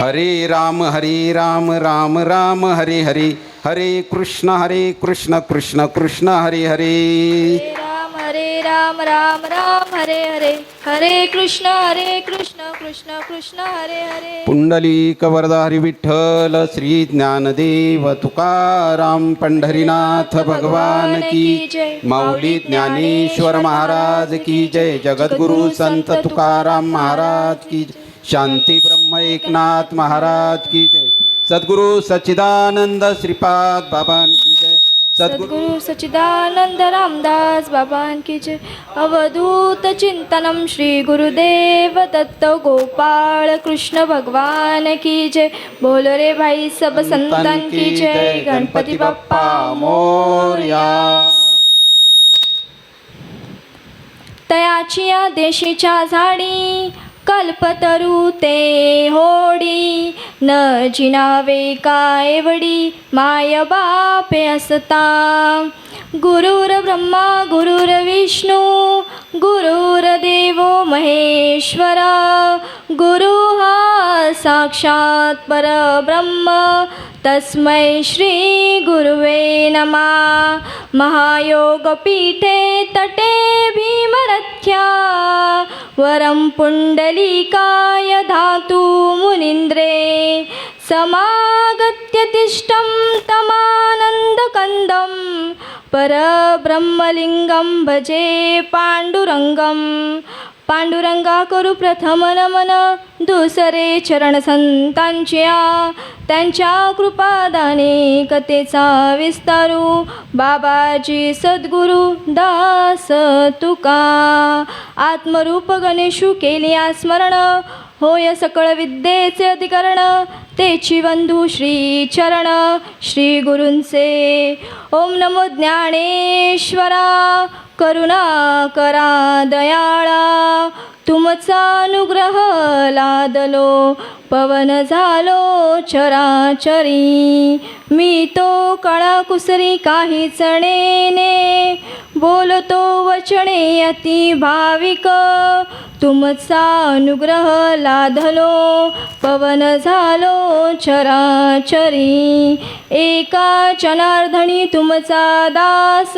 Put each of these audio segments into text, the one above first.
हरे राम हरे राम राम राम हरे हरे. हरे कृष्ण हरे कृष्ण कृष्ण कृष्ण हरे हरे. हरे राम हरे राम राम राम हरे हरे. हरे कृष्ण हरे कृष्ण कृष्ण कृष्ण हरे हरे. पुंडलिक वरदा हरी विठ्ठल श्री ज्ञानदेव तुकाराम पंढरीनाथ भगवान की माऊली ज्ञानेश्वर महाराज की जय. जगद्गुरु संत तुकाराम महाराज की जय. शांती ब्रह्म एकनाथ महाराज की जय। सद्गुरु सच्चिदानंद श्रीपाद बाबान की जय। सद्गुरु सच्चिदानंद रामदास बाबान की जय। अवधूत चिंतनम श्री गुरुदेव दत्त गोपाळ कृष्ण भगवान की जय। बोल रे भाई सब संतान की जय। गणपती बाप्पा मोरया। तयाची देशीच्या झाडी। कल्पतरू ते होडी न जिनावे काय वडी माय बापे असता. गुरुर ब्रह्मा गुरुर महेश्वरा महेश्वर गुरु हा साक्षात परब्रह्म तस्मै श्री गुरुवे नमा. महायोगपीठे तटे भीमरथ्या वरं पुण्डलीकाय धातु मुनिन्द्रे समागत्य तिष्ठं तमानन्दकन्दं परब्रह्मलिङ्गं भजे पांडुरंगम पांडुरंगा करू प्रथम नमन दुसरे चरण संतांच्या त्यांच्या कृपादाने कथेचा विस्तारू. बाबाजी सद्गुरु दास तुका आत्मरूप गणेशू केली स्मरण होय सकळ विद्येचे अधिकरण तेची बंधू श्री चरण श्री गुरूंचे. ओम नमो ज्ञानेश्वरा. करुणा करा दयाळा. तुमचा अनुग्रह लादलो. पवन झालो चराचरी. मी तो कळा कुसरी काही चणेने. बोलतो वचने अति भाविक. तुमचा अनुग्रह लाधलो पवन झालो चराचरी. एका चनार्धणी तुमचा दास.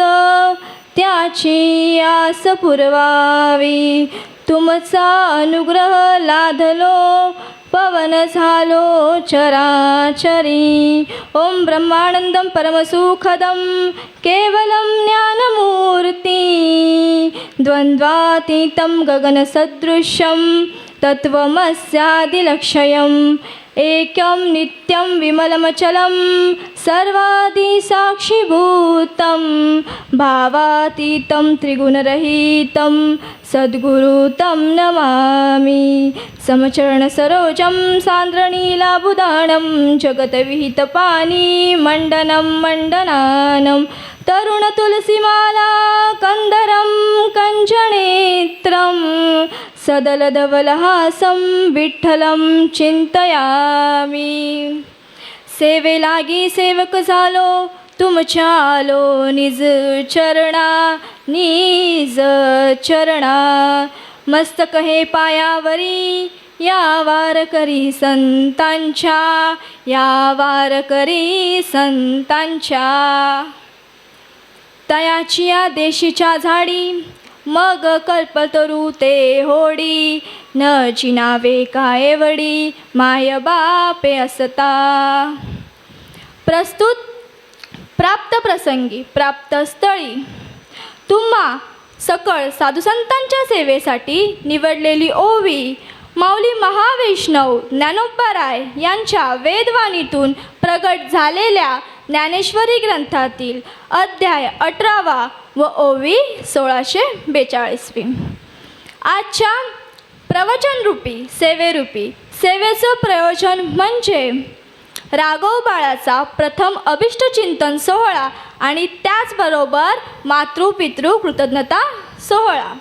त्याची आस पुरवावी. तुमचा अनुग्रह लाधलो पवन झालो चराचरी. ओम ब्रह्मानंदम परमसुखदं केवलं ज्ञानमूर्ती. द्वन्द्वातीतं गगनसदृशं तत्त्वमस्यादिलक्षयम्. एकं नित्यं विमलमचलं सर्वादिसाक्षिभूतं भावातीतं त्रिगुणरहितं सद्गुरुतं नमामि। समचरणसरोजं सान्द्रणीलाबुदानं जगतविहितपानी मण्डनं तरुण तुलसीमाला कन्दरं कञ्जनेत्रं सदलधवलहासं विठ्ठलं चिंतयामी। सेवे लागी सेवक झालो तुमच्या आलो निज चरणा निज चरणा। मस्तक हे पायावरी या वार करी संतांच्या या वार करी संतांच्या। तयाची या देशीच्या झाडी मग कल्पतरू ते होडी. न चिनावे काय वडी माय बापे असता. प्रस्तुत प्राप्त प्रसंगी प्राप्त स्थळी. तुम्हा सकळ साधुसंतांच्या सेवेसाठी निवडलेली ओवी माऊली महावैष्णव ज्ञानोबाराय यांच्या वेदवाणीतून प्रगट झालेल्या ज्ञानेश्वरी ग्रंथातील अध्याय अठरावा व ओवी सोळाशे बेचाळीसवी. आजच्या प्रवचनरूपी सेवेरूपी सेवेचं प्रयोजन म्हणजे राघव बाळाचा प्रथम अभिष्टचिंतन सोहळा आणि त्याचबरोबर मातृपितृ कृतज्ञता सोहळा.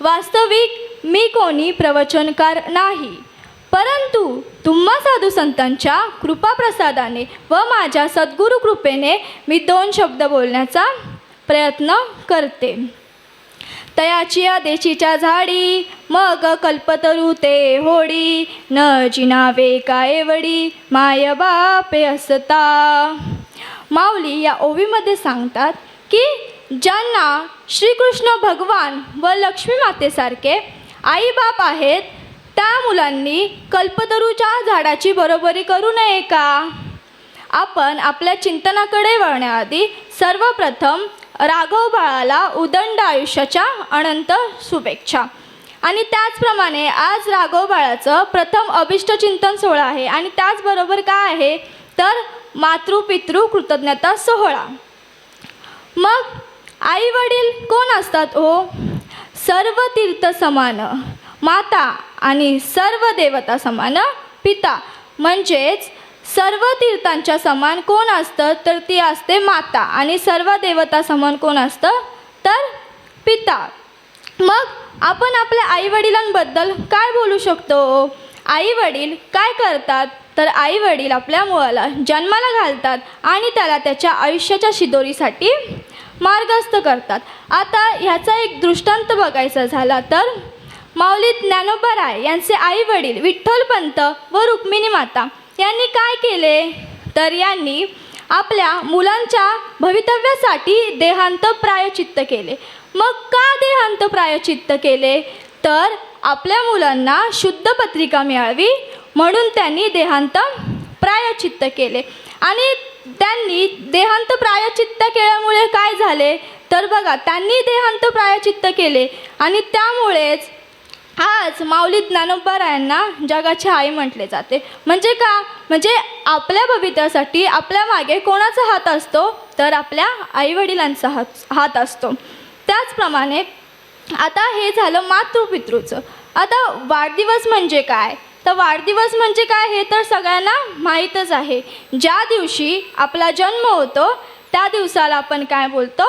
वास्तविक मी कोणी प्रवचनकार नाही. परंतु तुम्हा साधू संतांच्या कृपाप्रसादाने व माझ्या सद्गुरु कृपेने मी दोन शब्द बोलण्याचा प्रयत्न करते. तयाची या देशीच्या झाडी मग कल्पतरू ते होडी न जिनावे काय वडी माय बापे असता. माऊली या ओवीमध्ये सांगतात की ज्यांना श्रीकृष्ण भगवान व लक्ष्मी मातेसारखे आईबाप आहेत त्या मुलांनी कल्पतरूच्या झाडाची बरोबरी करू नये का? आपण आपल्या चिंतनाकडे वळण्याआधी सर्वप्रथम राघव बाळाला उदंड आयुष्याच्या अनंत शुभेच्छा. आणि त्याचप्रमाणे आज राघव बाळाचं प्रथम अभिष्ट चिंतन सोहळा आहे. आणि त्याचबरोबर काय आहे? तर मातृपितृ कृतज्ञता सोहळा. मग आई वडील कोण असतात हो? सर्व तीर्थ समान. माता आणि सर्व देवता समान पिता. म्हणजेच सर्व तीर्थांच्या समान कोण असतं तर ती असते माता आणि सर्व देवता समान कोण असतं तर पिता. मग आपण आपल्या आईवडिलांबद्दल काय बोलू शकतो? आई वडील काय करतात? तर आई वडील आपल्या मुलाला जन्माला घालतात आणि त्याला त्याच्या आयुष्याच्या शिदोरीसाठी मार्गस्थ करतात. आता ह्याचा एक दृष्टांत बघायचा झाला तर माऊली ज्ञानोबा राय यांचे आई वडील विठ्ठलपंत व रुक्मिणी माता यांनी काय केले? तर यांनी आपल्या मुलांच्या भवितव्यासाठी देहांत प्रायचित्त केले. मग का देहांत प्रायचित्त केले? तर आपल्या मुलांना शुद्ध पत्रिका मिळावी म्हणून त्यांनी देहांत प्रायचित्त केले. आणि त्यांनी देहांत प्रायचित्त केल्यामुळे काय झाले? तर बघा त्यांनी देहांत प्रायचित्त केले. आणि त्यामुळेच आज माऊली ज्ञानोबारायांना जगाची आई म्हटले जाते. म्हणजे का? म्हणजे आपल्या भवित्यासाठी आपल्या मागे कोणाचा हात असतो? तर आपल्या आईवडिलांचा हात हात असतो. त्याचप्रमाणे आता हे झालं मातृपितृचं. आता वाढदिवस म्हणजे काय? तर वाढदिवस म्हणजे काय हे तर सगळ्यांना माहीतच आहे. ज्या दिवशी आपला जन्म होतो त्या दिवसाला आपण काय बोलतो?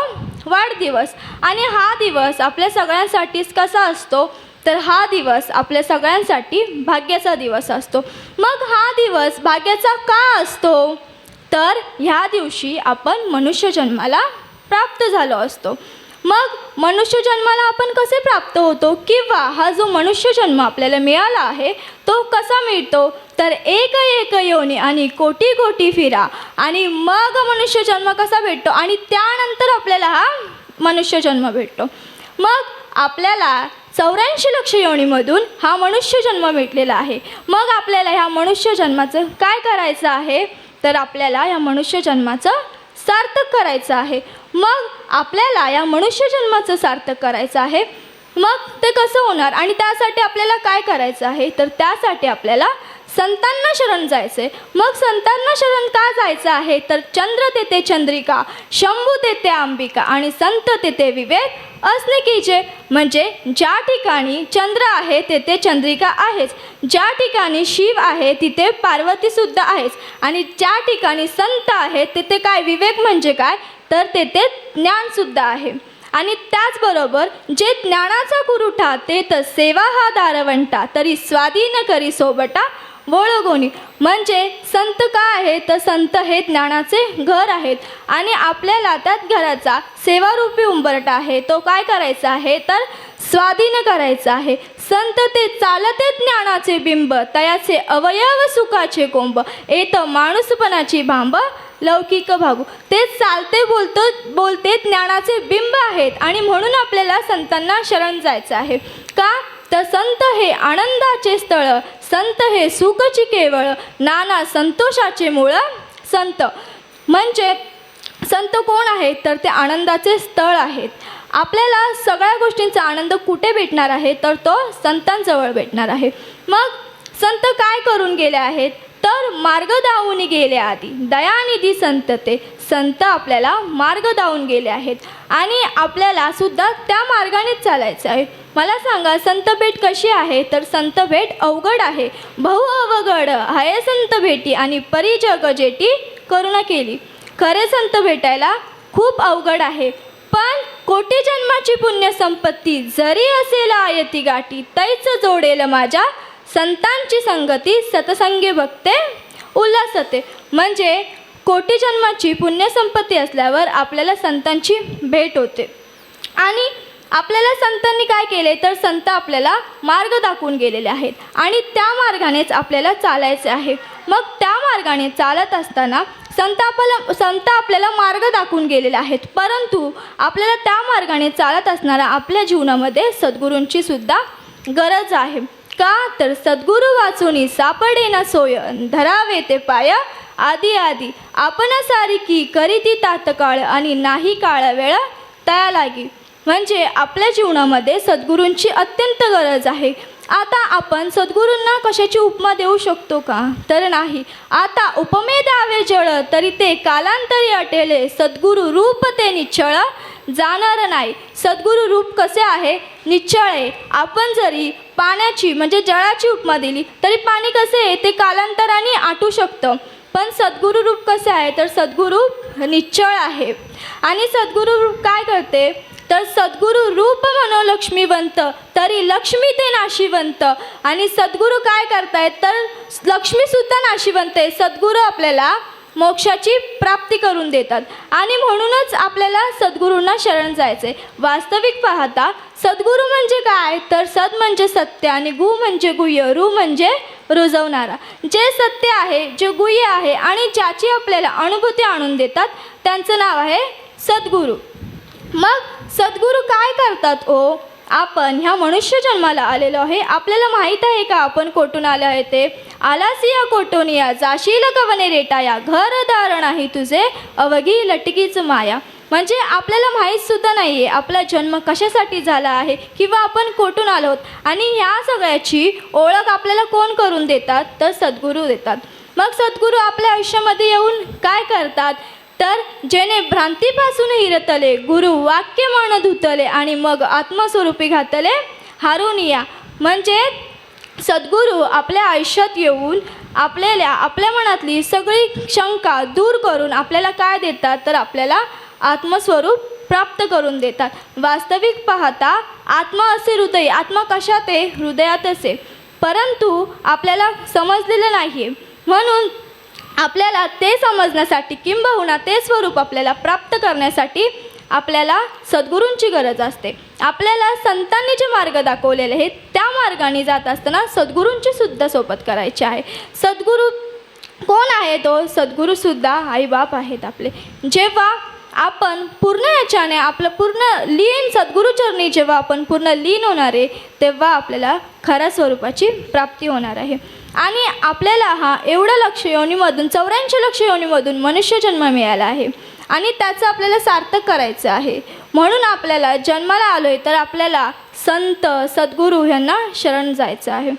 वाढदिवस. आणि हा दिवस आपल्या सगळ्यांसाठीच कसा असतो? तर हा दिवस आपल्या सगळ्यांसाठी भाग्याचा दिवस असतो. मग हा दिवस भाग्याचा का असतो? तर ह्या दिवशी आपण मनुष्य जन्माला प्राप्त झालो असतो. मग मनुष्य जन्माला आपण कसे प्राप्त होतो? किंवा हा जो मनुष्य जन्म आपल्याला मिळाला आहे तो कसा मिळतो? तर एक एक योनी आणि कोटी कोटी फिरा आणि मग मनुष्य जन्म कसा भेटतो? आणि त्यानंतर आपल्याला हा मनुष्य जन्म भेटतो. मग आपल्याला चौऱ्याऐंशी लक्ष योनीमधून हा मनुष्य जन्म भेटलेला आहे. मग आपल्याला ह्या मनुष्य जन्माचं काय करायचं आहे? तर आपल्याला या मनुष्य जन्माचं सार्थक करायचं आहे. मग आपल्याला या मनुष्य जन्माचं सार्थक करायचं आहे. मग ते कसं होणार? आणि त्यासाठी आपल्याला काय करायचं आहे? तर त्यासाठी आपल्याला संतांना शरण जायचे मग संतांना शरण का जायचं आहे? तर चंद्र तेथे चंद्रिका शंभू तेथे अंबिका आणि संत तेथे विवेक. असणे की जे म्हणजे ज्या ठिकाणी चंद्र आहे तेथे चंद्रिका आहेच. ज्या ठिकाणी शिव आहे तिथे पार्वतीसुद्धा आहेच. आणि ज्या ठिकाणी संत आहे तेथे काय? विवेक म्हणजे काय? तर तेथे ज्ञानसुद्धा आहे. आणि त्याचबरोबर जे ज्ञानाचा गुरुठा ते तर सेवा हा दारवंटा. तरी स्वाधीन करी सोबटा वळगोनी. म्हणजे संत का आहे तर संत हे ज्ञानाचे घर आहेत. आणि आपल्याला त्याच घराचा सेवारूपी उंबरटा आहे. तो काय करायचा आहे? तर स्वाधीन करायचा आहे. संत ते चालते ज्ञानाचे बिंब तयाचे अवयव सुखाचे कोंब. येत माणूसपणाची भांब लौकिक भागू. ते चालते बोलतो बोलते ज्ञानाचे बिंब आहेत. आणि म्हणून आपल्याला संतांना शरण जायचं आहे. का? तर संत हे आनंदाचे स्थळ संत हे सुखची केवळ नाना संतोषाचे मूळ संत. म्हणजे संत कोण आहेत? तर ते आनंदाचे स्थळ आहेत. आपल्याला सगळ्या गोष्टींचा आनंद कुठे भेटणार आहे? तर तो संतांजवळ भेटणार आहे. मग संत काय करून गेले आहेत? तर मार्ग दावून गेले आधी. दयानिधी संत ते. संत आपल्याला मार्ग दावून गेले आहेत. आणि आपल्याला सुद्धा त्या मार्गानेच चालायचं आहे. मला सांगा संत भेट कशी आहे? तर संत भेट अवघड आहे. बहु अवघड. हाय संत भेटी आणि परिजग जेटी करुणा केली. खरे संत भेटायला खूप अवघड आहे. पण कोटी जन्माची पुण्य संपत्ती जरी असेल आयती गाठी तैच जोडेल माझ्या संतांची संगती. सतसंगी बघते उल्हासते. म्हणजे कोटी जन्माची पुण्यसंपत्ती असल्यावर आपल्याला संतांची भेट होते. आणि आपल्याला संतांनी काय केले तर संत आपल्याला मार्ग दाखवून गेलेले आहेत. आणि त्या मार्गानेच आपल्याला चालायचे आहे. मग त्या मार्गाने चालत असताना संत आपल्याला संत आपल्याला मार्ग दाखवून गेलेले आहेत. परंतु आपल्याला त्या मार्गाने चालत असणारा आपल्या जीवनामध्ये सद्गुरूंची सुद्धा गरज आहे. का? तर सद्गुरू वाचुनी सापडे ना सोय धरावे ते पाय आदी आदी. आपण सारी की करीती तात्काळ आणि नाही काळ वेळ तया लागी. म्हणजे आपल्या जीवनामध्ये सद्गुरूंची अत्यंत गरज आहे. आता आपण सद्गुरूंना कशाची उपमा देऊ शकतो का? तर नाही. आता उपमे द्यावे जळ तरी ते कालांतरी अटेले. सद्गुरू रूप ते निच्छळ जाणार नाही. सद्गुरू रूप कसे आहे? निश्चळ आहे. आपण जरी पाण्याची म्हणजे जळाची उपमा दिली तरी पाणी कसे आहे? ते कालांतराने आटू शकतं. पण सद्गुरू रूप कसे आहे? तर सद्गुरू निश्चळ आहे. आणि सद्गुरू रूप काय करते? तर सद्गुरू रूप मनोलक्ष्मीवंत तरी लक्ष्मी ते नाशिवंत. आणि सद्गुरू काय करतायत? तर लक्ष्मीसुद्धा नाशिवंत आहे. सद्गुरू आपल्याला मोक्षाची प्राप्ती करून देतात. आणि म्हणूनच आपल्याला सद्गुरूंना शरण जायचे वास्तविक पाहता सद्गुरू म्हणजे काय? तर सद म्हणजे सत्य आणि गु म्हणजे गुह्य रु म्हणजे रुजवणारा. जे सत्य आहे जे गुह्य आहे आणि ज्याची आपल्याला अनुभूती आणून देतात त्यांचं नाव आहे सद्गुरू. मग सद्गुरू काय करतात ओ? आपण ह्या मनुष्य जन्माला आलेलो आहे. आपल्याला माहीत आहे का आपण कोठून आलो आहे ते? आलासिया कोटोनिया जाशील कवने रेटाया घरदार नाही तुझे अवघी लटकीच माया. म्हणजे आपल्याला माहीत सुद्धा नाही आहे आपला जन्म कशासाठी झाला आहे किंवा आपण कोठून आलो आणि ह्या सगळ्याची ओळख आपल्याला कोण करून देतात? तर सद्गुरू देतात. मग सद्गुरू आपल्या आयुष्यामध्ये येऊन काय करतात? तर जेणे भ्रांतीपासून हिरतले गुरु वाक्य मन धुतले आणि मग आत्मस्वरूपी घातले हारून या म्हणजे सद्गुरू आपल्या आयुष्यात येऊन आपल्याला आपल्या मनातली सगळी शंका दूर करून आपल्याला काय देतात तर आपल्याला आत्मस्वरूप प्राप्त करून देतात. वास्तविक पाहता आत्मा असे हृदय आत्मा कशात आहे? हृदयात असे. परंतु आपल्याला समजलेलं नाही म्हणून आपल्याला ते समजण्यासाठी किंबहुना ते स्वरूप आपल्याला प्राप्त करण्यासाठी आपल्याला सद्गुरूंची गरज असते. आपल्याला संतांनी जे मार्ग दाखवलेले आहेत त्या मार्गाने जात असताना सद्गुरूंची सुद्धा सोबत करायची आहे. सद्गुरू कोण आहे तो? सद्गुरूसुद्धा आईबाप आहेत आपले. जेव्हा आपण पूर्ण याच्याने आपलं पूर्ण लीन सद्गुरूचरणी जेव्हा आपण पूर्ण लीन होणार आहे तेव्हा आपल्याला खऱ्या स्वरूपाची प्राप्ती होणार आहे. आणि आपल्याला हा एवढा लक्ष योनीमधून चौऱ्याऐंशी लक्ष योनीमधून मनुष्य जन्म मिळाला आहे. आणि त्याचं आपल्याला सार्थक करायचं आहे. म्हणून आपल्याला जन्माला आलो आहे तर आपल्याला संत सद्गुरू यांना शरण जायचं आहे.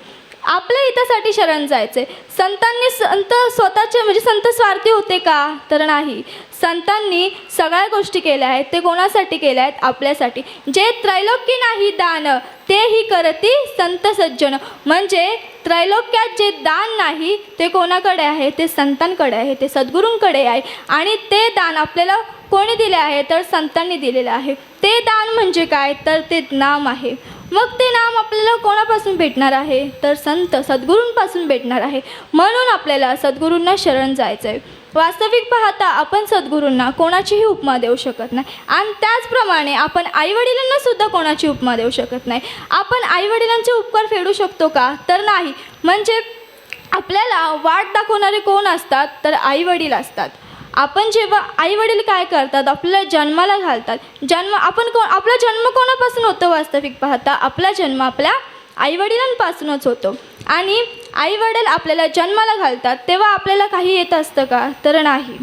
आपल्या हितासाठी शरण जायचे संतांनी संत स्वतःचे म्हणजे संत स्वार्थी होते का? तर नाही. संतांनी सगळ्या गोष्टी केल्या आहेत. ते कोणासाठी केल्या आहेत? आपल्यासाठी. जे त्रैलोक्य नाही दान तेही करती संत सज्जन. म्हणजे त्रैलोक्यात जे दान नाही ते कोणाकडे आहे? ते संतांकडे आहे. ते सद्गुरूंकडे आहे. आणि ते दान आपल्याला कोणी दिले आहे? तर संतांनी दिलेलं आहे. ते दान म्हणजे काय? तर ते नाम आहे. मग ते नाम आपल्याला कोणापासून भेटणार आहे? तर संत सद्गुरूंपासून भेटणार आहे. म्हणून आपल्याला सद्गुरूंना शरण जायचं आहे वास्तविक पाहता आपण सद्गुरूंना कोणाचीही उपमा देऊ शकत नाही. आणि त्याचप्रमाणे आपण आईवडिलांना सुद्धा कोणाची उपमा देऊ शकत नाही. आपण आईवडिलांचे उपकार फेडू शकतो का? तर नाही. म्हणजे आपल्याला वाट दाखवणारे कोण असतात? तर आईवडील असतात. आपण जेव्हा आई वडील काय करतात आपल्याला जन्माला घालतात जन्म आपण को आपला जन्म कोणापासून होतो वास्तविक पाहता? आपला जन्म आपल्या आईवडिलांपासूनच होतो. आणि आईवडील आपल्याला जन्माला घालतात तेव्हा आपल्याला काही येत असतं का? तर नाही.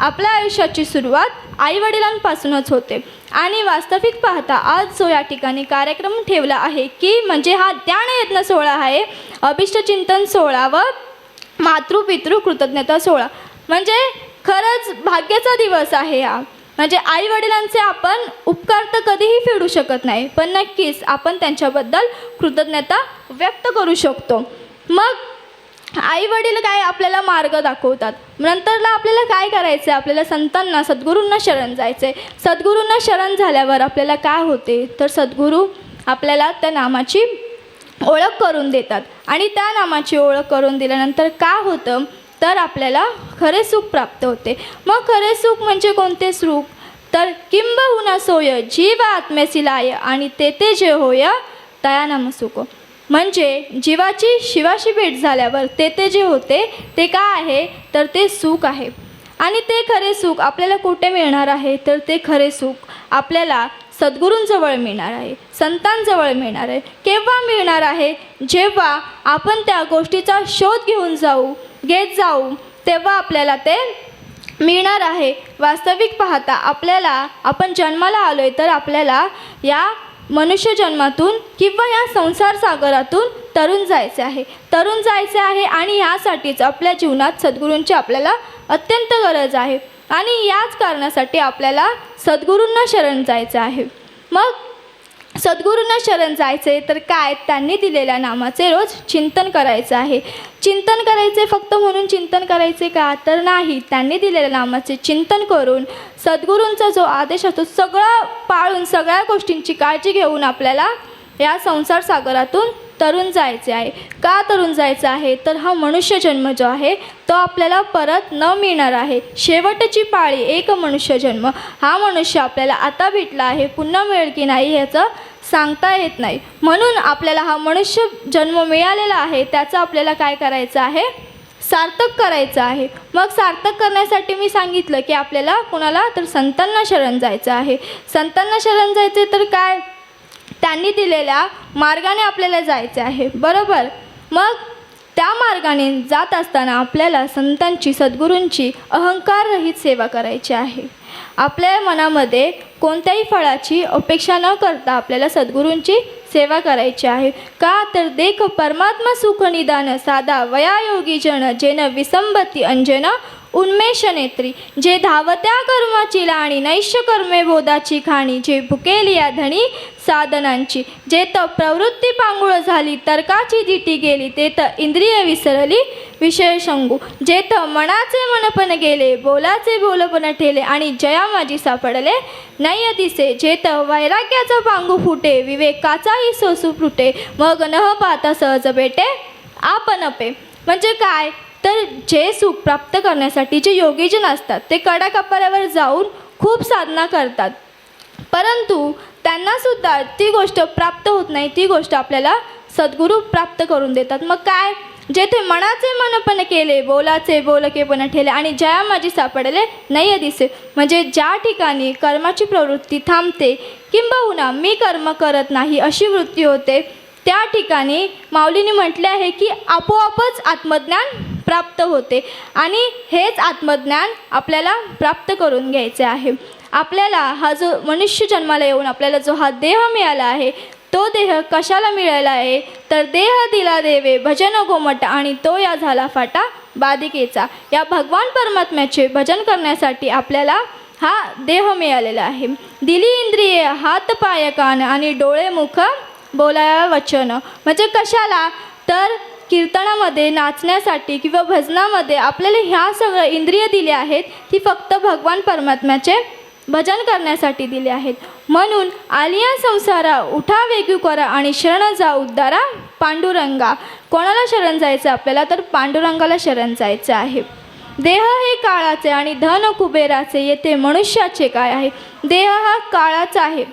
आपल्या आयुष्याची सुरुवात आईवडिलांपासूनच होते. आणि वास्तविक पाहता आज जो या ठिकाणी कार्यक्रम ठेवला आहे की म्हणजे हा ज्ञानयत्न सोहळा आहे अभिष्टचिंतन सोहळा व मातृपितृ कृतज्ञता सोहळा. म्हणजे खरंच भाग्याचा दिवस आहे हा. म्हणजे आई वडिलांचे आपण उपकार तर कधीही फेडू शकत नाही पण नक्कीच आपण त्यांच्याबद्दल कृतज्ञता व्यक्त करू शकतो. मग आई वडील काय आपल्याला मार्ग दाखवतात? नंतरला आपल्याला काय करायचं आहे आपल्याला संतांना सद्गुरूंना शरण जायचं आहे सद्गुरूंना शरण झाल्यावर आपल्याला काय होते? तर सद्गुरू आपल्याला त्या नामाची ओळख करून देतात. आणि त्या नामाची ओळख करून दिल्यानंतर काय होतं? तर आपल्याला खरे सुख प्राप्त होते. मग खरे सुख म्हणजे कोणते सुख? तर किंबहुना सोय जीव आत्म्यासी लाय आणि तेथे जे होय तया नमसुको म्हणजे जीवाची शिवाशी भेट झाल्यावर तेथे जे होते ते काय आहे? तर ते सुख आहे. आणि ते खरे सुख आपल्याला कुठे मिळणार आहे? तर ते खरे सुख आपल्याला सद्गुरूंजवळ मिळणार आहे संतांजवळ मिळणार आहे. केव्हा मिळणार आहे? जेव्हा आपण त्या गोष्टीचा शोध घेऊन जाऊ घेत जाऊ तेव्हा आपल्याला ते मिळणार आहे. वास्तविक पाहता आपल्याला आपण जन्माला आलो आहे तर आपल्याला या मनुष्य जन्मातून किंवा या संसार सागरातून तरुण जायचे आहे. तरुण जायचे आहे आणि यासाठीच आपल्या जीवनात सद्गुरूंची आपल्याला अत्यंत गरज आहे. आणि याच कारणासाठी आपल्याला सद्गुरूंना शरण जायचं आहे. मग सद्गुरूंना शरण जायचे तर काय? त्यांनी दिलेल्या नामाचे रोज चिंतन करायचं आहे. चिंतन करायचे फक्त म्हणून चिंतन करायचे का? तर नाही. त्यांनी दिलेल्या नामाचे चिंतन करून सद्गुरूंचा जो आदेश असतो सगळा पाळून सगळ्या गोष्टींची काळजी घेऊन आपल्याला या संसार सागरातून तरुण जायचे आहे. का तरुण जायचं आहे? तर हा मनुष्य जन्म जो आहे तो आपल्याला परत न मिळणार आहे. शेवटची पाळी एक मनुष्य जन्म. हा मनुष्य आपल्याला आता भेटला आहे. पुन्हा मिळेल की नाही ह्याचं सांगता येत नाही. म्हणून आपल्याला हा मनुष्य जन्म मिळालेला आहे त्याचं आपल्याला काय करायचं आहे? सार्थक करायचं आहे. मग सार्थक करण्यासाठी मी सांगितलं की आपल्याला कुणाला तर संतांना शरण जायचं आहे. संतांना शरण जायचे तर काय? त्यांनी दिलेल्या मार्गाने आपल्याला जायचे आहे. बरोबर? मग त्या मार्गाने जात असताना आपल्याला संतांची सद्गुरूंची अहंकाररहित सेवा करायची आहे. आपल्या मनामध्ये कोणत्याही फळाची अपेक्षा न करता आपल्याला सद्गुरूंची सेवा करायची आहे. का? तर देख परमात्मा सुख निदान साधा वयायोगी जन जेन विसंबती अंजन उन्मेष नेत्री. जे धावत्या कर्माची लाणी नैश्य कर्मे बोधाची खाणी जे भुकेली या धणी साधनांची. जे तर प्रवृत्ती पांगुळ झाली तर्काची दिटी गेली ते तर इंद्रिय विसरली विषय सांगू. जे मनाचे मनपण गेले बोलाचे बोलपण ठेले आणि जया माझी सापडले नाही दिसे जे वैराग्याचा पांगू फुटे विवेकाचाही सोसू फुटे मग न पाहता सहज भेटे आपणपे म्हणजे काय? तर जे सुख प्राप्त करण्यासाठी जे योगीजन असतात ते कडा कपाऱ्यावर जाऊन खूप साधना करतात. परंतु त्यांनासुद्धा ती गोष्ट प्राप्त होत नाही ती गोष्ट आपल्याला सद्गुरू प्राप्त करून देतात. मग काय? जेथे मनाचे मनपण केले बोलाचे बोलकेपण ठेले आणि जया माझी सापडले नाही दिसे. म्हणजे ज्या ठिकाणी कर्माची प्रवृत्ती थांबते किंबहुना मी कर्म करत नाही अशी वृत्ती होते त्या ठिकाणी माऊलीने म्हटले आहे की आपोआपच आत्मज्ञान प्राप्त होते आणि हेच आत्मज्ञान आपल्याला प्राप्त करून घ्यायचे आहे. आपल्याला हा जो मनुष्य जन्माला येऊन आपल्याला जो हा देह मिळाला आहे तो देह कशाला मिळाला आहे? तर देह दिला देवे भजन घोमट आणि तो या झाला फाटा बादिकेचा या भगवान परमात्म्याचे भजन करण्यासाठी आपल्याला हा देह मिळालेला आहे. दिली इंद्रिये हात पाय कान आणि डोळे मुख बोलाया वचन. म्हणजे कशाला? तर कीर्तनामध्ये नाचण्यासाठी किंवा भजनामध्ये आपल्याला ह्या सगळं इंद्रिय दिल्या आहेत ती फक्त भगवान परमात्म्याचे भजन करण्यासाठी दिले आहेत. म्हणून आलिया संसारा उठा वेगळी करा आणि शरण जा उद्धारा पांडुरंगा. कोणाला शरण जायचं आपल्याला? तर पांडुरंगाला शरण जायचं आहे. देह हे काळाचे आणि धन कुबेराचे येथे मनुष्याचे काय आहे? देह हा काळाचा आहे.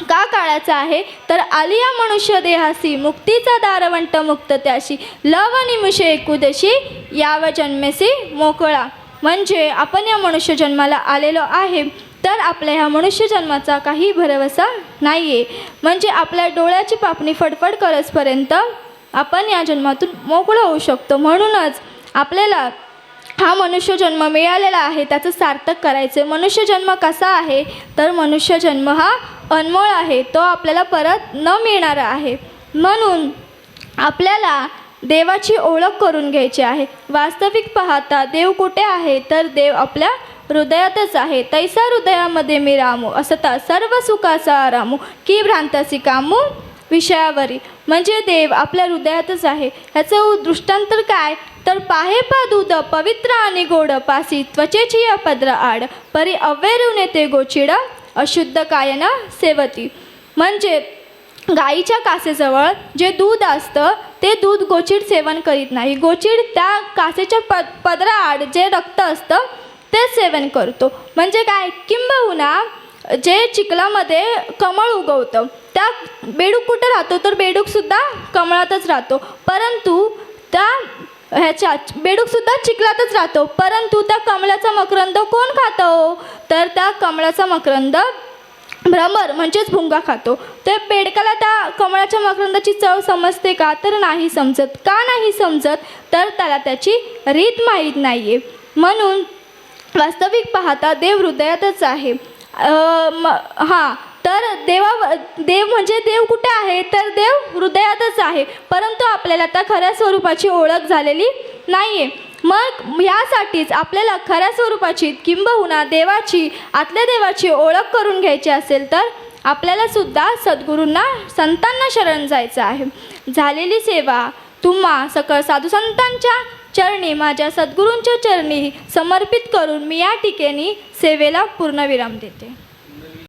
का काळाचा आहे? तर आलिया मनुष्य देहासी मुक्तीचा दारवंट मुक्त त्याशी. लव निमिषे एकुदशी याव जन्मेसी मोकळा. म्हणजे आपण या मनुष्य जन्माला आलेलो आहे. तर आपल्या ह्या मनुष्य जन्माचा काही भरवसा नाही आहे म्हणजे आपल्या डोळ्याची पापणी फडफड करसपर्यंत आपण या जन्मातून मोकळं होऊ शकतो. म्हणूनच आपल्याला हा मनुष्य जन्म मिळालेला आहे त्याचं सार्थक करायचं मनुष्य जन्म कसा आहे? तर मनुष्य जन्म हा अनमोळ आहे. तो आपल्याला परत न मिळणारा आहे. म्हणून आपल्याला देवाची ओळख करून घ्यायची आहे. वास्तविक पाहता देव कुठे आहे? तर देव आपल्या हृदयातच आहे. तैसा हृदयामध्ये मी रामू असता सर्व सुखाचा रामू. की भ्रांतासी कामू? विषयावरी. म्हणजे देव आपल्या हृदयातच आहे. ह्याचं दृष्टांतर काय? तर पाहे पा दूध पवित्र आणि गोड पासी त्वचेची या पद्र आड. परी अव्यरून येते गोचिड अशुद्ध कायन सेवती. म्हणजे गाईच्या कासेजवळ जे दूध असतं ते दूध गोचिड सेवन करीत नाही. गोचिड त्या कासेच्या प पदराआड जे रक्त असतं ते सेवन करतो. म्हणजे काय? किंबहुना जे चिखलामध्ये कमळ उगवतं त्या बेडूक कुठं राहतो? तर बेडूकसुद्धा कमळातच राहतो. परंतु त्या ह्याच्यात बेडूकसुद्धा चिखलातच राहतो. परंतु त्या कमळाचा मकरंद कोण खातो? तर त्या कमळाचा मकरंद भ्रमर म्हणजेच भुंगा खातो. ते बेडकाला त्या कमळाच्या मकरंदाची चव समजते का? तर नाही समजत. का नाही समजत? तर त्याला त्याची रीत माहीत नाही आहे म्हणून वास्तविक पाहता देव हृदयातच आहे. म हां तर देवा देव म्हणजे देव कुठे आहे? तर देव हृदयातच आहे. परंतु आपल्याला आता खऱ्या स्वरूपाची ओळख झालेली नाही आहे मग ह्यासाठीच आपल्याला खऱ्या स्वरूपाची किंबहुना देवाची आतल्या देवाची ओळख करून घ्यायची असेल तर आपल्याला सुद्धा सद्गुरूंना संतांना शरण जायचं आहे. झालेली सेवा तुम्हा सकळ साधू संतांच्या चरणी माझ्या सद्गुरूंच्या चरणी समर्पित करून मी या टीकेने सेवेला पूर्णविराम देते.